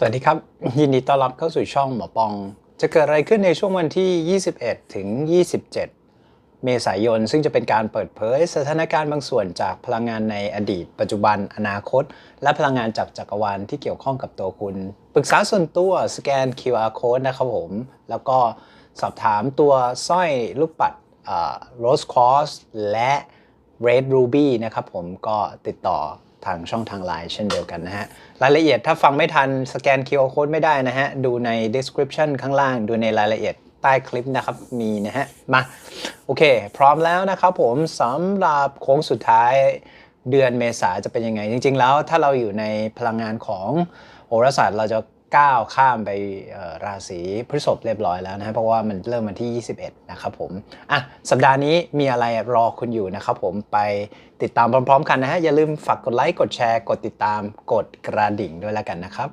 สวัสดีครับ ยินดีต้อนรับเข้าสู่ช่องหมอปอง จะเกิดอะไรขึ้นในช่วงวันที่ 21 ถึง 27 เมษายน ซึ่งจะเป็นการเปิดเผยสถานการณ์บางส่วนจากพลังงานในอดีต ปัจจุบันอนาคต และพลังงานจากจักรวาลที่เกี่ยวข้องกับตัวคุณ ปรึกษาส่วนตัวสแกน QR code นะครับผม แล้วก็สอบถามตัวสร้อยลูกปัดโรสคอสและ Red Ruby นะครับผมก็ติดต่อ ทางช่องทางไลน์เช่นเดียวกันนะฮะ รายละเอียดถ้าฟังไม่ทันสแกน QR code ไม่ได้นะฮะ ดูใน description ข้างล่าง ดูในรายละเอียดใต้คลิปนะครับ มีนะฮะ มา โอเค พร้อมแล้วนะครับผมสำหรับโค้งสุดท้ายเดือนเมษาจะเป็นยังไง จริง ๆ แล้วถ้าเราอยู่ในพลังงานของโหราศาสตร์เราจะ ก้าวข้ามไปราศีพฤษภเรียบร้อยแล้วนะฮะเพราะว่ามันเริ่มวันที่ 21 นะครับผมอะสัปดาห์นี้มีอะไรรอคุณอยู่นะครับผมไปติดตามพร้อม ๆ กันนะฮะอย่าลืมฝากกดไลค์กดแชร์กดติดตามกดกระดิ่งด้วยแล้วกันนะครับ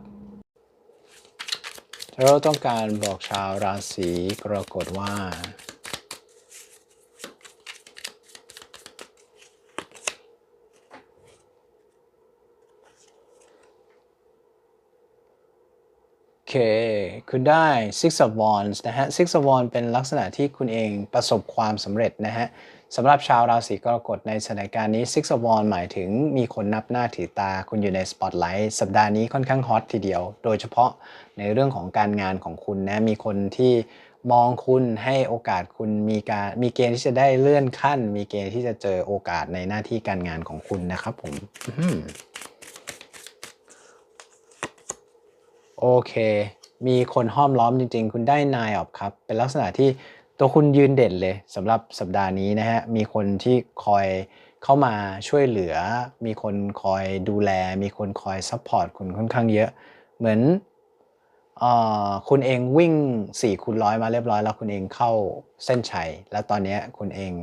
เราต้องการบอกชาวราศีกรกฎว่า เคคุณได้ Six of Wands นะฮะ Six of Wands เป็นลักษณะที่คุณเองประสบความสำเร็จนะฮะสำหรับชาวราศีกรกฎในสถานการณ์นี้ Six of Wands หมายถึงมีคนนับหน้าถือตา คุณอยู่ในสปอตไลท์สัปดาห์นี้ค่อนข้างฮอตทีเดียว โดยเฉพาะในเรื่องของการงานของคุณนะ มีคนที่มองคุณให้โอกาสคุณมีการมีเกณฑ์ที่จะได้เลื่อนขั้น มีเกณฑ์ที่จะเจอโอกาสในหน้าที่การงานของคุณนะครับผมอื้อหือ โอเค มีคนห้อมล้อมจริง ๆ คุณได้นายออบครับ เป็นลักษณะที่ตัวคุณยืนเด่นเลยสำหรับสัปดาห์นี้นะฮะ มีคนที่คอยเข้ามาช่วยเหลือ มีคนคอยดูแล มีคนคอยซัพพอร์ตคุณค่อนข้างเยอะ เหมือนเอ่อคุณเองวิ่ง4คูณร้อยมาเรียบร้อย แล้วคุณเองเข้าเส้นชัย แล้วตอนนี้คุณเอง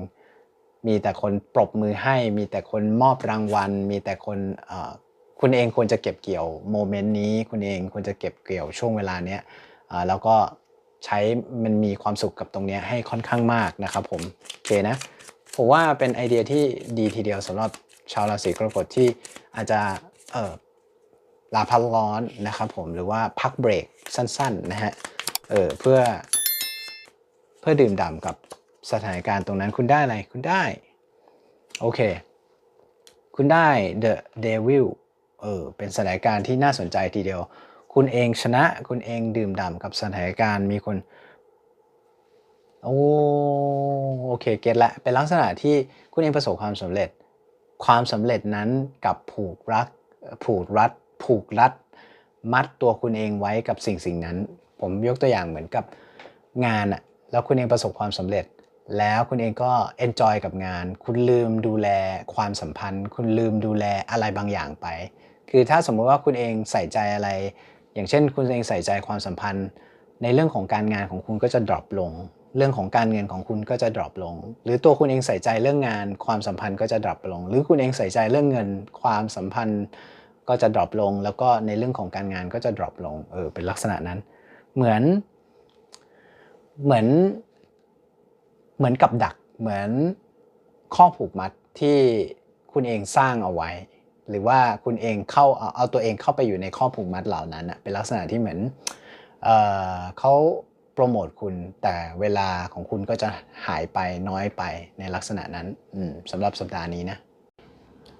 มีแต่คนปรบมือให้ มีแต่คนมอบรางวัล มีแต่คนอ่อ คุณเองควรจะเก็บเกี่ยวโมเมนต์นี้ คุณเองควรจะเก็บเกี่ยวช่วงเวลาเนี้ยแล้วก็ใช้มันมีความสุขกับตรงเนี้ยให้ค่อนข้างมากนะครับผมโอเคนะผมว่าเป็นไอเดียที่ดีทีเดียวสำหรับชาวราศีกรกฎที่อาจจะเออลาพักร้อนนะครับผมหรือว่าพักเบรกสั้นๆนะฮะเออเพื่อ เพื่อดื่มด่ำกับสถานการณ์ตรงนั้นคุณได้อะไร คุณได้ โอเค คุณได้ The Devil เออเป็นสถานการณ์ที่น่าสนใจทีเดียว คุณเองชนะคุณเองดื่มด่ำกับสถานการณ์มีคนโอ้โอเคเก็ตละเป็นลักษณะที่คุณเองประสบความสำเร็จ ความสำเร็จนั้นกับผูกรักผูกรัดผูกรัด มัดตัวคุณเองไว้กับสิ่งสิ่งนั้น ผมยกตัวอย่างเหมือนกับงานอะแล้วคุณเองประสบความสำเร็จ แล้วคุณเองก็ enjoy กับงาน คุณลืมดูแลความสัมพันธ์ คุณลืมดูแลอะไรบางอย่างไป คือถ้าสมมุติว่าคุณเองใส่ใจอะไร อย่างเช่น คุณเองใส่ใจความสัมพันธ์ ในเรื่องของการงานของคุณก็จะ drop ลง เรื่องของการเงินของคุณก็จะ drop ลง หรือตัวคุณเองใส่ใจเรื่องงาน ความสัมพันธ์ก็จะ drop ลง หรือคุณเองใส่ใจเรื่องเงิน ความสัมพันธ์ก็จะ drop ลง แล้วก็ในเรื่องของการงานก็จะ drop ลง เออ เป็นลักษณะนั้น เหมือน เหมือน เหมือนกับดัก เหมือนข้อผูกมัดที่คุณเองสร้างเอาไว้ หรือว่าคุณเองเข้าเอาเอาตัวเองเข้าไปอยู่ในข้อผูกมัดเหล่านั้นอะเป็นลักษณะที่เหมือนเอเขาโปรโมทคุณแต่เวลาของคุณก็จะหายไปน้อยไปในลักษณะนั้นสำหรับสัปดาห์นี้นะ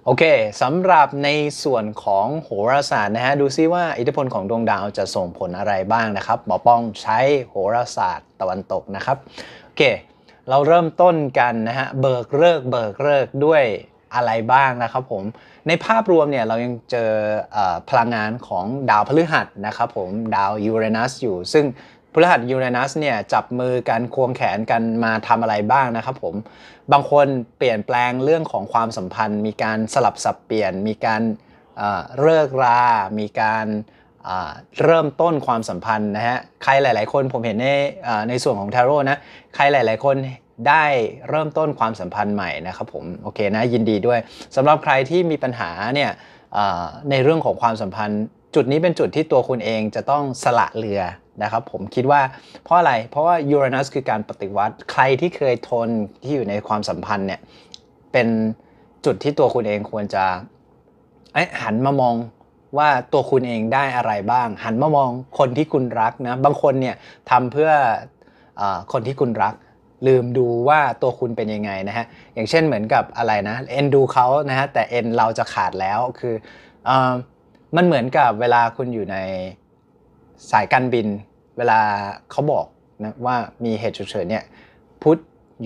โอเคสำหรับในส่วนของโหราศาสตร์นะฮะ ดูซิว่าอิทธิพลของดวงดาวจะส่งผลอะไรบ้างนะครับ หมอป้องใช้โหราศาสตร์ตะวันตกนะครับ โอเค เราเริ่มต้นกันนะฮะ เบิกเลิกเบิกเลิกด้วย อะไรบ้างนะครับผมในภาพรวมเนี่ยเรายังเจออพลังงานของดาวพฤหัสนะครับผมดาวยูเรนัสอยู่ ซึ่งพฤหัสยูเรนัสเนี่ยจับมือกันควงแขนกันมาทำอะไรบ้างนะครับผมบางคนเปลี่ยนแปลงเรื่องของความสัมพันธ์ มีการสลับสับเปลี่ยน มีการเเลิกรา มีการเริ่มต้นความสัมพันธ์นะฮะใครหลาย ๆ คนผมเห็นในในส่วนของทาโร่นะใครหลาย ๆ คน ได้เริ่มต้นความสัมพันธ์ใหม่นะครับผมโอเคนะยินดีด้วยสำหรับใครที่มีปัญหาเนี่ยในเรื่องของความสัมพันธ์ จุดนี้เป็นจุดที่ตัวคุณเองจะต้องสละเรือนะครับผมคิดว่าเพราะอะไรเพราะว่ายูเรนัสคือการปฏิวัติใครที่เคยทนที่อยู่ในความสัมพันธ์เนี่ยเป็นจุดที่ตัวคุณเองควรจะหันมามองว่าตัวคุณเองได้อะไรบ้าง หันมามองคนที่คุณรักนะบางคนเนี่ยทำเพื่ออคนที่คุณรัก ลืมดูว่าตัวคุณเป็นยังไงนะฮะ อย่างเช่นเหมือนกับอะไรนะเอ็นดูเขานะฮะ แต่เอ็นเราจะขาดแล้วคืออมันเหมือนกับเวลาคุณอยู่ในสายการบิน เวลาเขาบอกนะว่ามีเหตุฉุกเฉินเนี่ย put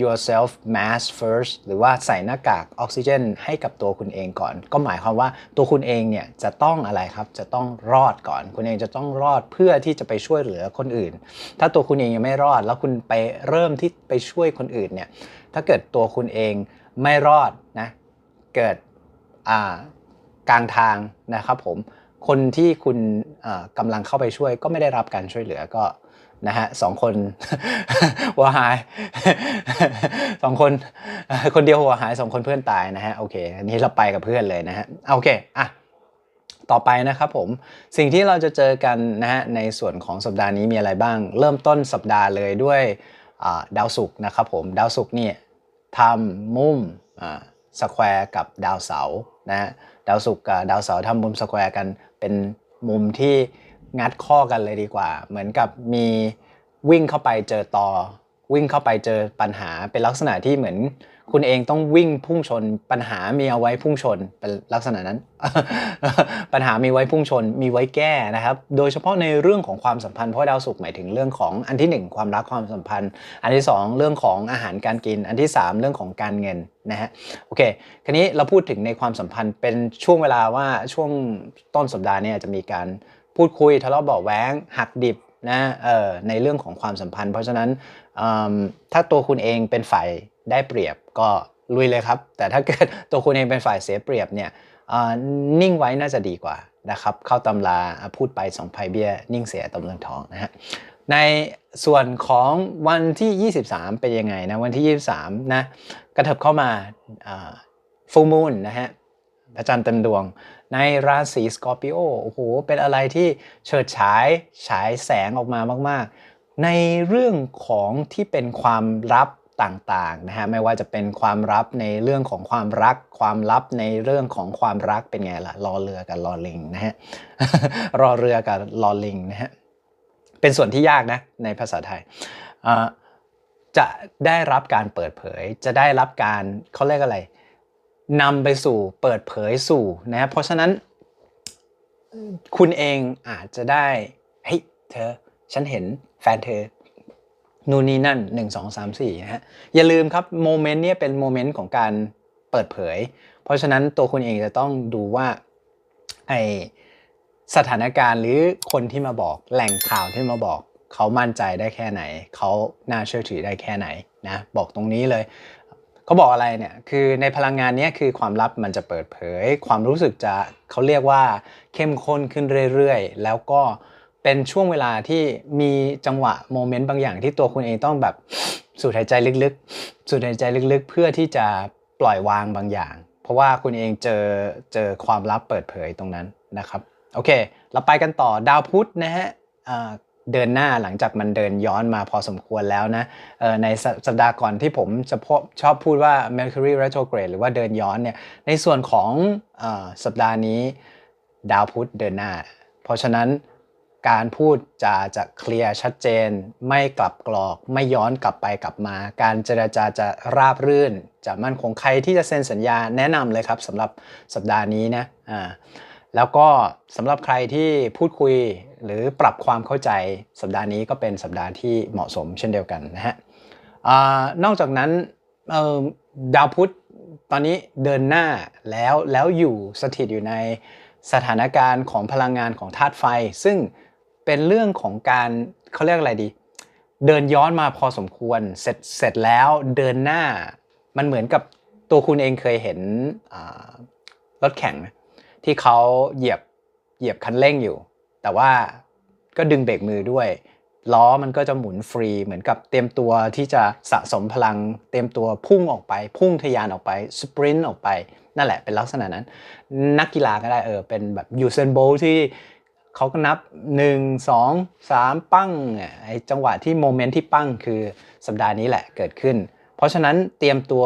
yourself mask first หรือว่าใส่หน้ากากออกซิเจนให้กับตัวคุณเองก่อน ก็หมายความว่าตัวคุณเองเนี่ยจะต้องอะไรครับ จะต้องรอดก่อน คุณเองจะต้องรอดเพื่อที่จะไปช่วยเหลือคนอื่น ถ้าตัวคุณเองยังไม่รอด แล้วคุณไปเริ่มที่ไปช่วยคนอื่นเนี่ยถ้าเกิดตัวคุณเองไม่รอดนะเกิดอ่ากลางทางนะครับผมคนที่คุณกำลังเข้าไปช่วยก็ไม่ได้รับการช่วยเหลือก็ นะฮะสองคนหัวหายสองคนคนเดียวหัวหายสองคนเพื่อนตายนะฮะโอเคอันนี้เราไปกับเพื่อนเลยนะฮะโอเคอะต่อไปนะครับผมสิ่งที่เราจะเจอกันนะฮะในส่วนของสัปดาห์นี้มีอะไรบ้าง เริ่มต้นสัปดาห์เลยด้วยดาวศุกร์นะครับผมดาวศุกร์เนี่ยทำมุมสแควร์กับดาวเสาร์นะฮะดาวศุกร์กับดาวเสาร์ทำมุมสแควร์กันเป็นมุมที่ งัดข้อกันเลยดีกว่า เหมือนกับมีวิ่งเข้าไปเจอต่อ วิ่งเข้าไปเจอปัญหาเป็นลักษณะที่เหมือน คุณเองต้องวิ่งพุ่งชน ปัญหามีเอาไว้พุ่งชนเป็นลักษณะนั้น ปัญหามีไว้พุ่งชน มีไว้แก้นะครับ โดยเฉพาะในเรื่องของความสัมพันธ์เพราะดาวศุกร์หมายถึงเรื่องของอันที่หนึ่งความรักความสัมพันธ์ อันที่สองเรื่องของอาหารการกิน อันที่สามเรื่องของการเงินนะฮะโอเคคราวนี้เราพูดถึงในความสัมพันธ์เป็นช่วงเวลาว่าช่วงต้นสัปดาห์เนี่ยจะมีการ พูดคุยทะเลาะเบาะแว้งหักดิบนะเออในเรื่องของความสัมพันธ์ เพราะฉะนั้นถ้าตัวคุณเองเป็นฝ่ายได้เปรียบก็ลุยเลยครับ แต่ถ้าเกิดตัวคุณเองเป็นฝ่ายเสียเปรียบเนี่ยนิ่งไว้น่าจะดีกว่านะครับเข้าตำราพูดไปสองภัยเบี้ย นิ่งเสียตำเรืองทองนะฮะในส่วนของวันที่ 23 เป็นยังไงนะวันที่ 23นะกระเถิบเข้ามาฟูมูลนะฮะพระจันทร์เต็มดวง ในราศีสกอร์ปิโอโอ้โหเป็นอะไรที่เฉิดฉายฉายแสงออกมามาก ๆ ในเรื่องของที่เป็นความลับต่างๆนะฮะไม่ว่าจะเป็นความลับในเรื่องของความรัก ความลับในเรื่องของความรักเป็นไงล่ะรอเรือกับรอลิงนะฮะรอเรือกับรอลิงนะฮะเป็นส่วนที่ยากนะในภาษาไทยจะได้รับการเปิดเผย จะได้รับการเขาเรียกอะไร นำไปสู่เปิดเผยสู่นะเพราะฉะนั้น คุณเองอาจจะได้เฮ้ยเธอ ฉันเห็นแฟนเธอนู่นนี่นั่น 1 2 3 4นะฮะอย่าลืมครับโมเมนต์เนี้ยเป็นโมเมนต์ของการเปิดเผย เพราะฉะนั้นตัวคุณเองจะต้องดูว่าไอสถานการณ์หรือคนที่มาบอกแหล่งข่าวที่มาบอก เขามั่นใจได้แค่ไหน เขาน่าเชื่อถือได้แค่ไหนนะบอกตรงนี้เลย เขาบอกอะไรเนี่ยคือในพลังงานนี้คือความลับมันจะเปิดเผย ความรู้สึกจะเขาเรียกว่าเข้มข้นขึ้นเรื่อยๆ แล้วก็เป็นช่วงเวลาที่มีจังหวะโมเมนต์บางอย่างที่ตัวคุณเองต้องแบบสูดหายใจลึกๆ สูดหายใจลึกๆ เพื่อที่จะปล่อยวางบางอย่าง เพราะว่าคุณเองเจอเจอความลับเปิดเผยตรงนั้นนะครับโอเค เราไปกันต่อดาวพุธนะฮะ เดินหน้าหลังจากมันเดินย้อนมาพอสมควรแล้วนะในสัปดาห์ก่อนที่ผมจะพบชอบพูดว่า Mercury retrograde หรือว่าเดินย้อนเนี่ยในส่วนของอสัปดาห์นี้ดาวพุธเดินหน้า เพราะฉะนั้นการพูดจะจะเคลียร์ชัดเจน ไม่กลับกรอก ไม่ย้อนกลับไปกลับมา การเจรจาจะราบรื่น จะมั่นคงใครที่จะเซ็นสัญญาแนะนำเลยครับสำหรับสัปดาห์นี้นะอ่าแล้วก็สำหรับใครที่พูดคุย หรือปรับความเข้าใจสัปดาห์นี้ก็เป็นสัปดาห์ที่เหมาะสมเช่นเดียวกันนะฮะอนอกจากนั้นดาวพุธตอนนี้เดินหน้าแล้วแล้วอยู่สถิตอยู่ในสถานการณ์ของพลังงานของธาตุไฟ ซึ่งเป็นเรื่องของการเขาเรียกอะไรดี เดินย้อนมาพอสมควรเสร็จเสร็จแล้วเดินหน้ามันเหมือนกับตัวคุณเองเคยเห็นรถแข่งที่เขาเหยียบเหยียบคันเร่งอยู่ แต่ว่าก็ดึงเบรกมือด้วย ล้อมันก็จะหมุนฟรีเหมือนกับเตรียมตัวที่จะสะสมพลัง เตรียมตัวพุ่งออกไป พุ่งทยานออกไปสปรินต์ออกไป นั่นแหละเป็นลักษณะนั้น นักกีฬาก็ได้เออเป็นแบบยูเซนโบที่เขาก็นับ 1 2 3 ปั้งไอจังหวะที่โมเมนต์ที่ปั้งคือสัปดาห์นี้แหละเกิดขึ้น เพราะฉะนั้นเตรียมตัว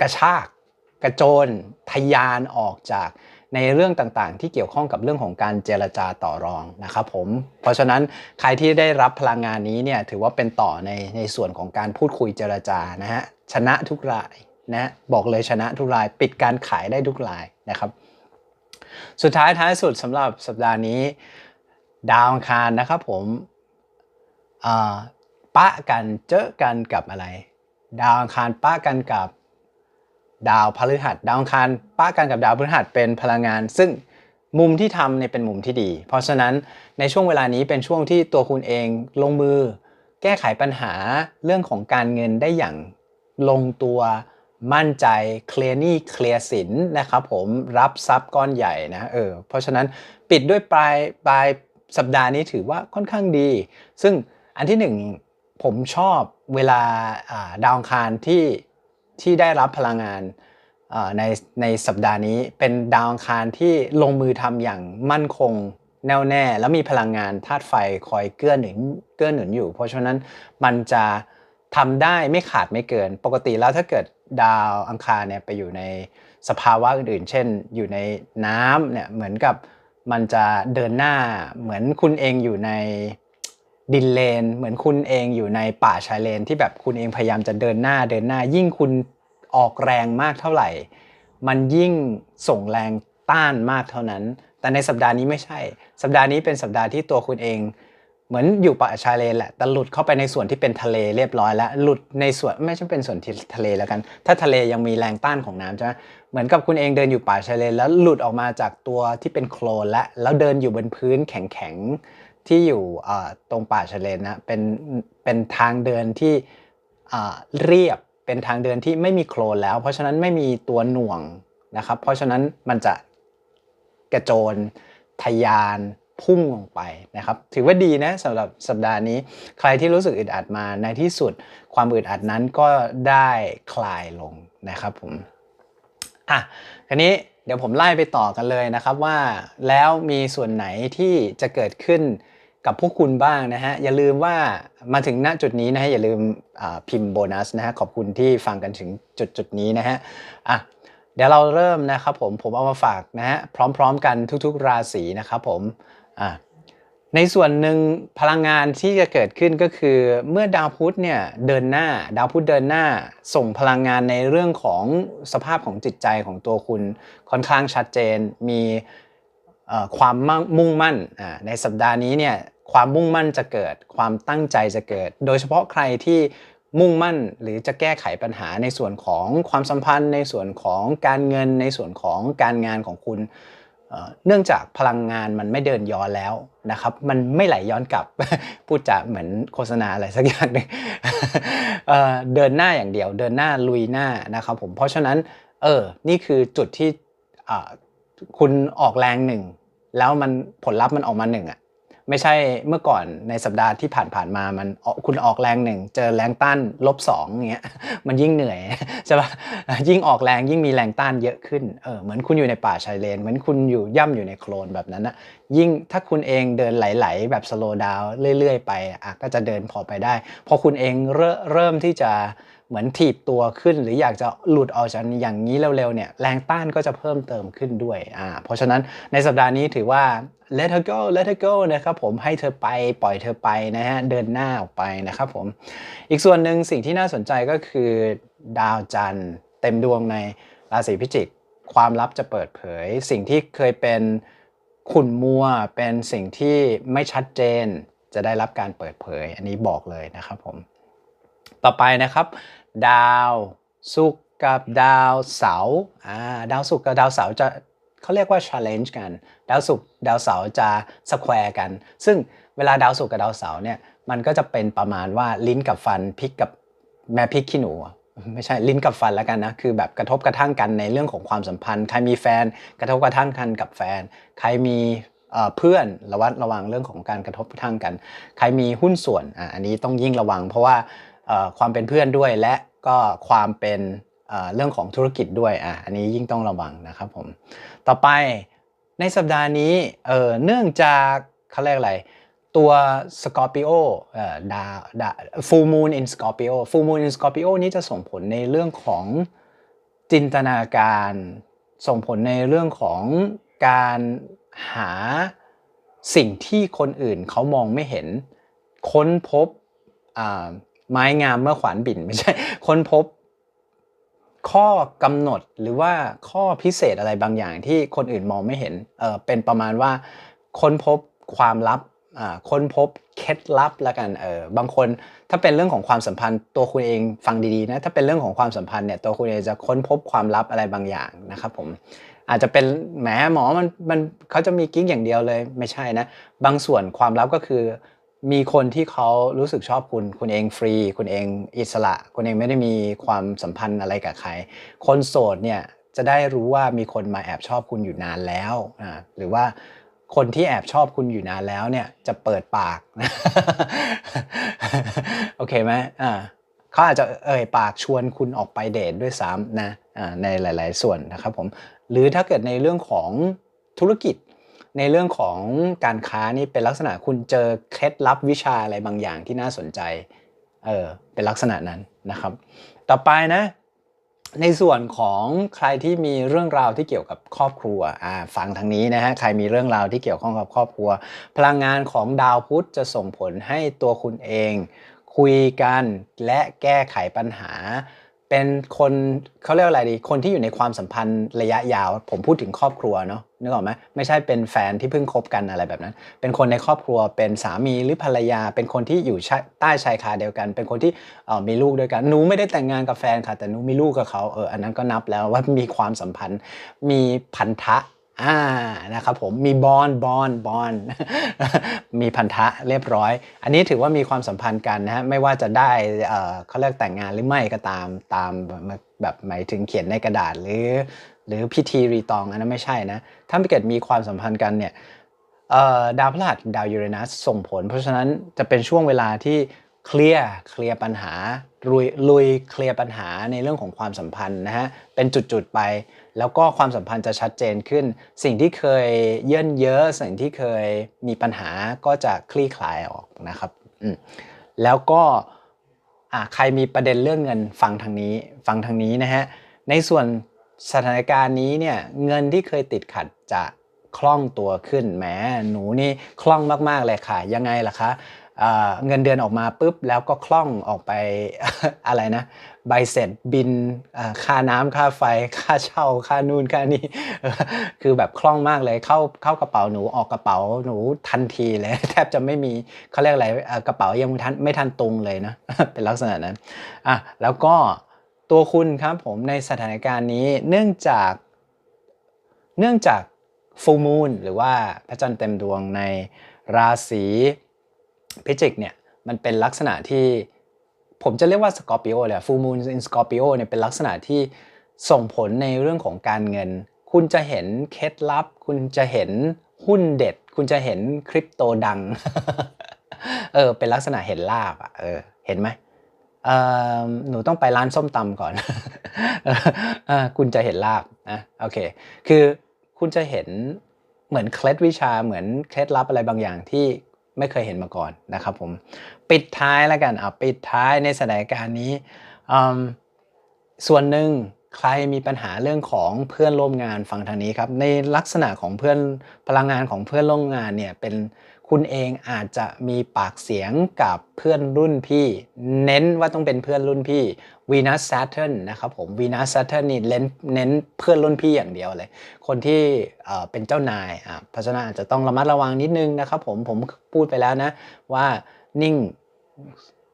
กระชากกระโจนทยานออกจาก ในเรื่องต่างๆ ที่เกี่ยวข้องกับเรื่องของการเจรจาต่อรองนะครับผมเพราะฉะนั้นใครที่ได้รับพลังงานนี้เนี่ยถือว่าเป็นต่อในในส่วนของการพูดคุยเจรจานะฮะชนะทุกรายนะบอกเลยชนะทุกราย ปิดการขายได้ทุกรายนะครับสุดท้ายท้ายสุดสำหรับสัปดาห์นี้ ดาวอังคารนะครับผมปะกันเจอกันกับอะไร ดาวอังคารปะกันกับ ดาวพฤหัส ดาวอังคารปะกันกับดาวพฤหัสเป็นพลังงาน ซึ่งมุมที่ทำเนี่ยเป็นมุมที่ดี เพราะฉะนั้นในช่วงเวลานี้เป็นช่วงที่ตัวคุณเองลงมือ แก้ไขปัญหาเรื่องของการเงินได้อย่างลงตัวมั่นใจเคลียร์หนี้เคลียร์สินนะครับผมรับทรัพย์ก้อนใหญ่นะเออเพราะฉะนั้นปิดด้วยปลายปลายสัปดาห์นี้ถือว่าค่อนข้างดี ซึ่งอันที่หนึ่งผมชอบเวลาอ่าดาวอังคารที่ ที่ได้รับพลังงานในในสัปดาห์นี้เป็นดาวอังคารที่ลงมือทำอย่างมั่นคงแน่วแน่ แล้วมีพลังงานธาตุไฟคอยเกื้อหนุนเกื้อหนุนอยู่ เพราะฉะนั้นมันจะทำได้ไม่ขาดไม่เกิน ปกติแล้วถ้าเกิดดาวอังคารเนี่ยไปอยู่ในสภาวะอื่นๆ เช่น อยู่ในน้ำเนี่ยเหมือนกับมันจะเดินหน้าเหมือนคุณเองอยู่ใน ดินเลน เหมือนคุณเองอยู่ในป่าชายเลนที่แบบคุณเองพยายามจะเดินหน้าเดินหน้า ยิ่งคุณออกแรงมากเท่าไหร่ มันยิ่งส่งแรงต้านมากเท่านั้น แต่ในสัปดาห์นี้ไม่ใช่ สัปดาห์นี้เป็นสัปดาห์ที่ตัวคุณเอง เหมือนอยู่ป่าชายเลนแหละแต่หลุดเข้าไปในส่วนที่เป็นทะเลเรียบร้อยแล้วหลุดในส่วนไม่ใช่เป็นส่วนที่ทะเลแล้วกัน ถ้าทะเลยังมีแรงต้านของน้ำใช่ไหมเหมือนกับคุณเองเดินอยู่ป่าชายเลนแล้วหลุดออกมาจากตัวที่เป็นโคลนและแล้วเดินอยู่บนพื้นแข็งๆ ที่อยู่ตรงป่าชายเลนนะเป็นเป็นทางเดินที่เรียบเป็นทางเดินที่ไม่มีโคลนแล้ว เพราะฉะนั้นไม่มีตัวหน่วงนะครับ เพราะฉะนั้นมันจะกระโจนทะยานพุ่งลงไปนะครับ ถือว่าดีนะสำหรับสัปดาห์นี้ ใครที่รู้สึกอึดอัดมาในที่สุดความอึดอัดนั้นก็ได้คลายลงนะครับผมอะทีนี้เดี๋ยวผมไล่ไปต่อกันเลยนะครับว่าแล้วมีส่วนไหนที่จะเกิดขึ้น กับพวกคุณบ้างนะฮะ อย่าลืมว่ามาถึงณจุดนี้นะฮะ อย่าลืมพิมพ์โบนัสนะฮะ ขอบคุณที่ฟังกันถึงจุดจุดนี้นะฮะอะเดี๋ยวเราเริ่มนะครับผม ผมเอามาฝากนะฮะ พร้อมๆกันทุกๆ ราศีนะครับผมอะในส่วนหนึ่งพลังงานที่จะเกิดขึ้นก็คือเมื่อดาวพุธเนี่ยเดินหน้าดาวพุธเดินหน้าส่งพลังงานในเรื่องของสภาพของจิตใจของตัวคุณค่อนข้างชัดเจน มี ความมุ่งมั่นในสัปดาห์นี้เนี่ยความมุ่งมั่นจะเกิดความตั้งใจจะเกิด โดยเฉพาะใครที่มุ่งมั่นหรือจะแก้ไขปัญหาในส่วนของความสัมพันธ์ ในส่วนของการเงินในส่วนของการงานของคุณ เนื่องจากพลังงานมันไม่เดินย้อนแล้วนะครับ มันไม่ไหลย้อนกลับ พูดจะเหมือนโฆษณาอะไรสักอย่างหนึ่งเเดินหน้าอย่างเดียว เดินหน้าลุยหน้านะครับผมเพราะฉะนั้นเออนี่คือจุดที่ คุณออกแรงหนึ่งแล้วมันผลลัพธ์มันออกมาหนึ่งอะไม่ใช่เมื่อก่อนในสัปดาห์ที่ผ่านๆมามันคุณออกแรงหนึ่งเจอแรงต้านลบสองอย่างเงี้ยมันยิ่งเหนื่อยใช่ปะยิ่งออกแรงยิ่งมีแรงต้านเยอะขึ้นเออเหมือนคุณอยู่ในป่าชายเลน เหมือนคุณอยู่ย่ำอยู่ในโคลนแบบนั้นนะยิ่งถ้าคุณเองเดินไหลๆแบบสโลว์ดาวเรื่อยๆ ไปอะก็จะเดินพอไปได้พอคุณเองเรเริ่มที่จะ เหมือนถีบตัวขึ้น หรืออยากจะหลุดออกจากอย่างนี้เร็วๆเนี่ยแรงต้านก็จะเพิ่มเติมขึ้นด้วยอ่าเพราะฉะนั้นในสัปดาห์นี้ถือว่า let her go let her go นะครับผมให้เธอไปปล่อยเธอไปนะฮะเดินหน้าออกไปนะครับผมอีกส่วนหนึ่งสิ่งที่น่าสนใจก็คือดาวจันทร์เต็มดวงในราศีพิจิก ความลับจะเปิดเผย สิ่งที่เคยเป็นขุ่นมัวเป็นสิ่งที่ไม่ชัดเจนจะได้รับการเปิดเผย อันนี้บอกเลยนะครับผม ต่อไปนะครับ ดาวศุกร์กับดาวเสาร์อ่าดาวศุกร์กับดาวเสาร์จะเขาเรียกว่า challenge กัน ดาวศุกร์ดาวเสาร์จะ square กัน ซึ่งเวลาดาวศุกร์กับดาวเสาร์เนี่ยมันก็จะเป็นประมาณว่าลิ้นกับฟันพลิกกับแม่พริกขี้หนูไม่ใช่ลิ้นกับฟันแล้วกันนะคือแบบกระทบกระทั่งกันในเรื่องของความสัมพันธ์ ใครมีแฟนกระทบกระทั่งกันกับแฟน ใครมีเพื่อนระวัดระวังเรื่องของการกระทบกระทั่งกัน ใครมีหุ้นส่วนอะอันนี้ต้องยิ่งระวัง เพราะว่า ความเป็นเพื่อนด้วยและก็ความเป็นเรื่องของธุรกิจด้วยอะอันนี้ยิ่งต้องระวังนะครับผมต่อไปในสัปดาห์นี้เออเนื่องจากเขาเรียกอะไรตัวสกอร์ปิโอดาดาฟูมูนอินสกอร์ปิโอฟูมูนอินสกอร์ปิโอนี้จะส่งผลในเรื่องของจินตนาการส่งผลในเรื่องของการหาสิ่งที่คนอื่นเขามองไม่เห็นค้นพบ ไม้งามเมื่อขวานบิ่นไม่ใช่ ค้นพบข้อกำหนดหรือว่าข้อพิเศษอะไรบางอย่างที่คนอื่นมองไม่เห็นเออเป็นประมาณว่าค้นพบความลับอ่าค้นพบเคล็ดลับละกันเออบางคนถ้าเป็นเรื่องของความสัมพันธ์ตัวคุณเองฟังดีๆนะถ้าเป็นเรื่องของความสัมพันธ์เนี่ยตัวคุณเองจะค้นพบความลับอะไรบางอย่างนะครับผมอาจจะเป็นแหมหมอมันมันเขาจะมีกิ๊กอย่างเดียวเลยไม่ใช่นะบางส่วนความลับก็คือ มีคนที่เขารู้สึกชอบคุณ คุณเองฟรี คุณเองอิสระ คุณเองไม่ได้มีความสัมพันธ์อะไรกับใคร คนโสดเนี่ยจะได้รู้ว่ามีคนมาแอบชอบคุณอยู่นานแล้วอ่าหรือว่าคนที่แอบชอบคุณอยู่นานแล้วเนี่ยจะเปิดปากโอเคไหมอ่าเขาอาจจะเอ่ยปากชวนคุณออกไปเดทด้วยซ้ำนะอ่าในหลาย ๆ ส่วนนะครับผมหรือถ้าเกิดในเรื่องของธุรกิจ ในเรื่องของการค้านี่เป็นลักษณะคุณเจอเคล็ดลับวิชาอะไรบางอย่างที่น่าสนใจเออเป็นลักษณะนั้นนะครับ ต่อไปนะในส่วนของใครที่มีเรื่องราวที่เกี่ยวกับครอบครัวอ่าฟังทางนี้นะฮะใครมีเรื่องราวที่เกี่ยวข้องกับครอบครัว พลังงานของดาวพุธจะส่งผลให้ตัวคุณเอง คุยกันและแก้ไขปัญหา เป็นคนเขาเรียกว่าอะไรดี คนที่อยู่ในความสัมพันธ์ระยะยาว ผมพูดถึงครอบครัวเนาะนึกออกไหมไม่ใช่เป็นแฟนที่เพิ่งคบกันอะไรแบบนั้น เป็นคนในครอบครัวเป็นสามีหรือภรรยา เป็นคนที่อยู่ใต้ชายคาเดียวกัน เป็นคนที่มีลูกด้วยกันหนูไม่ได้แต่งงานกับแฟนค่ะ แต่หนูมีลูกกับเขาเอออันนั้นก็นับแล้วว่ามีความสัมพันธ์มีพันธะ อ่านะครับผมมีบอนบอนบอนมีพันธะเรียบร้อย อันนี้ถือว่ามีความสัมพันธ์กันนะฮะไม่ว่าจะได้เอ่อเขาเรียกแต่งงานหรือไม่ก็ตามตามแบบหมายถึงเขียนในกระดาษหรือ หรือพิธีรีตองอันนั้นไม่ใช่นะถ้าเกิดมีความสัมพันธ์กันเนี่ยเอ่อดาวพฤหัสดาวยูเรนัสส่งผล เพราะฉะนั้นจะเป็นช่วงเวลาที่เคลียร์เคลียร์ปัญหาลุยลุยเคลียร์ปัญหาในเรื่องของความสัมพันธ์นะฮะเป็นจุดๆไป แล้วก็ความสัมพันธ์จะชัดเจนขึ้น สิ่งที่เคยเยื่นเยอะสิ่งที่เคยมีปัญหาก็จะคลี่คลายออกนะครับแล้วก็ใครมีประเด็นเรื่องเงินฟังทางนี้ฟังทางนี้นะฮะในส่วนสถานการณ์นี้เนี่ยเงินที่เคยติดขัดจะคล่องตัวขึ้นแหมหนูนี่คล่องมากๆเลยค่ะ ยังไงล่ะคะ เงินเดือนออกมาปุ๊บแล้วก็คล่องออกไปอะไรนะใบเสร็จบินค่าน้ำค่าไฟ ค่าเช่าค่านู่นค่านี่คือแบบคล่องมากเลยเข้าเข้ากระเป๋าหนูออกกระเป๋าหนูทันทีเลย แทบจะไม่มีเขาเรียกอะไรกระเป๋ายังทันไม่ทันตุงเลยนะเป็นลักษณะนั้นอะแล้วก็ตัวคุณครับผมในสถานการณ์นี้เนื่องจากเนื่องจาก full moon หรือว่าพระจันทร์เต็มดวงในราศี พิจิกเนี่ยมันเป็นลักษณะที่ผมจะเรียกว่าสกอร์ปิโอเลยฟูมูนอินสกอร์ปิโอเนี่ยเป็นลักษณะที่ส่งผลในเรื่องของการเงิน คุณจะเห็นเคล็ดลับ คุณจะเห็นหุ้นเด็ด คุณจะเห็นคริปโตดัง เออ เป็นลักษณะเห็นลาบอะ เออ เห็นไหมเออหนูต้องไปร้านส้มตำก่อนเออคุณจะเห็นลาบนะโอเค คือคุณจะเห็นเหมือนเคล็ดวิชาเหมือนเคล็ดลับอะไรบางอย่างที่ ไม่เคยเห็นมาก่อนนะครับผมปิดท้ายแล้วกันอะปิดท้ายในสถานการณ์นี้ส่วนหนึ่งใครมีปัญหาเรื่องของเพื่อนร่วมงานฟังทางนี้ครับในลักษณะของเพื่อนพลังงานของเพื่อนร่วมงานเนี่ยเป็น คุณเองอาจจะมีปากเสียงกับเพื่อนรุ่นพี่ เน้นว่าต้องเป็นเพื่อนรุ่นพี่ Venus Saturn นะครับผม Venus Saturn นี่เน้นเน้นเพื่อนรุ่นพี่อย่างเดียวเลย คนที่เป็นเจ้านายอะเพราะฉะนั้นอาจจะต้องระมัดระวังนิดนึงนะครับผมผมพูดไปแล้วนะว่านิ่ง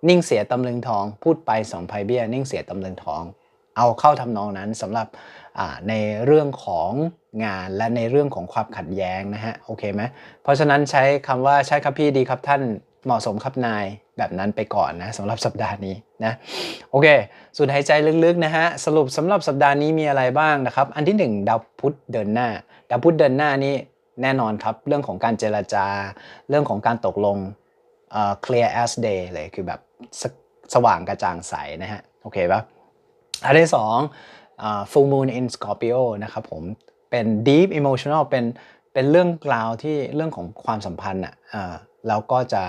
นิ่งเสียตำลึงทอง พูดไปสองภัยเบี้ยนิ่งเสียตำลึงทอง เอาเข้าทำนองนั้นสำหรับในเรื่องของ งานและในเรื่องของความขัดแย้งนะฮะโอเคไหมเพราะฉะนั้นใช้คำว่าใช่ครับพี่ดีครับท่านเหมาะสมครับนายแบบนั้นไปก่อนนะสำหรับสัปดาห์นี้นะโอเคสูดหายใจลึกๆนะฮะสรุปสำหรับสัปดาห์นี้มีอะไรบ้างนะครับ อันที่หนึ่งดาวพุธเดินหน้า ดาวพุธเดินหน้านี่แน่นอนครับเรื่องของการเจรจา เรื่องของการตกลงเอ่อ clear as day เลยคือแบบสสว่างกระจ่างใสนะฮะโอเคปะอันที่สองอ่า full moon in Scorpio นะครับผม เป็น deep emotional เป็นเป็นเรื่องราวที่เรื่องของความสัมพันธ์อะอ่าแล้วก็จะ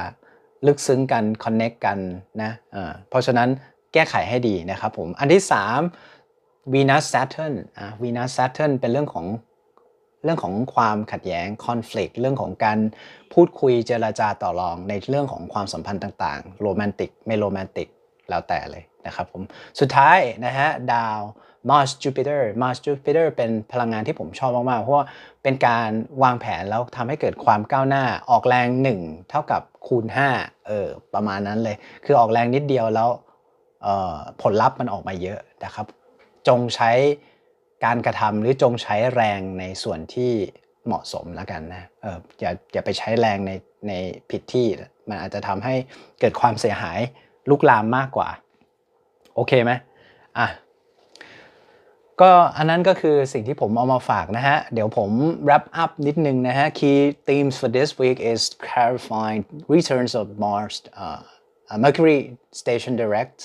ลึกซึ้งกัน connect กันนะอ่าเพราะฉะนั้นแก้ไขให้ดีนะครับผม อันที่สาม Venus Saturn อะ Venus Saturn เป็นเรื่องของเรื่องของความขัดแย้ง conflict เรื่องของการพูดคุยเจรจาต่อรองในเรื่องของความสัมพันธ์ต่างๆ โรแมนติกไม่โรแมนติกแล้วแต่เลยนะครับผม สุดท้ายนะฮะดาว Mars Jupiter Mars Jupiter เป็นพลังงานที่ผมชอบมาก ๆ เพราะว่าเป็นการวางแผนแล้วทำให้เกิดความก้าวหน้าออกแรง 1 เท่ากับคูณ5เออประมาณนั้นเลย คือออกแรงนิดเดียวแล้วออผลลัพธ์มันออกมาเยอะนะครับ จงใช้การกระทำหรือจงใช้แรงในส่วนที่เหมาะสมแล้วกันนะเอออย่าอย่าไปใช้แรงในในผิดที่มันอาจจะทำให้เกิดความเสียหายลุกลามมากกว่า โอเคไหมอะ ก็อันนั้นก็คือสิ่งที่ผมเอามาฝากนะฮะ เดี๋ยวผม wrap up นิดนึงนะฮะ key themes for this week is clarifying returns of Mars uh, Mercury station direct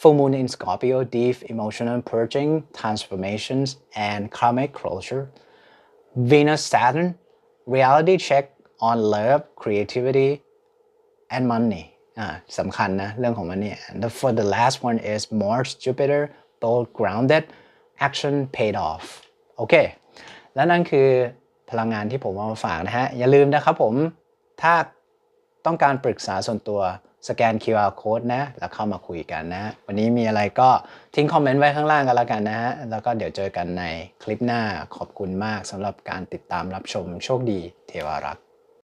full moon in Scorpio deep emotional purging transformations and karmic closure Venus Saturn reality check on love creativity and money อ่าสำคัญนะ เรื่องของมันเนี่ย and the, for the last one is Mars Jupiter both grounded action paid off โอเค และนั่นคือพลังงานที่ผมเอามาฝากนะฮะ อย่าลืมนะครับผม ถ้าต้องการปรึกษาส่วนตัวสแกน QR code นะ แล้วเข้ามาคุยกันนะ วันนี้มีอะไรก็ทิ้งคอมเมนต์ไว้ข้างล่างกันแล้วกันนะฮะ แล้วก็เดี๋ยวเจอกันในคลิปหน้าขอบคุณมากสำหรับการติดตามรับชมโชคดีเทวารักษ์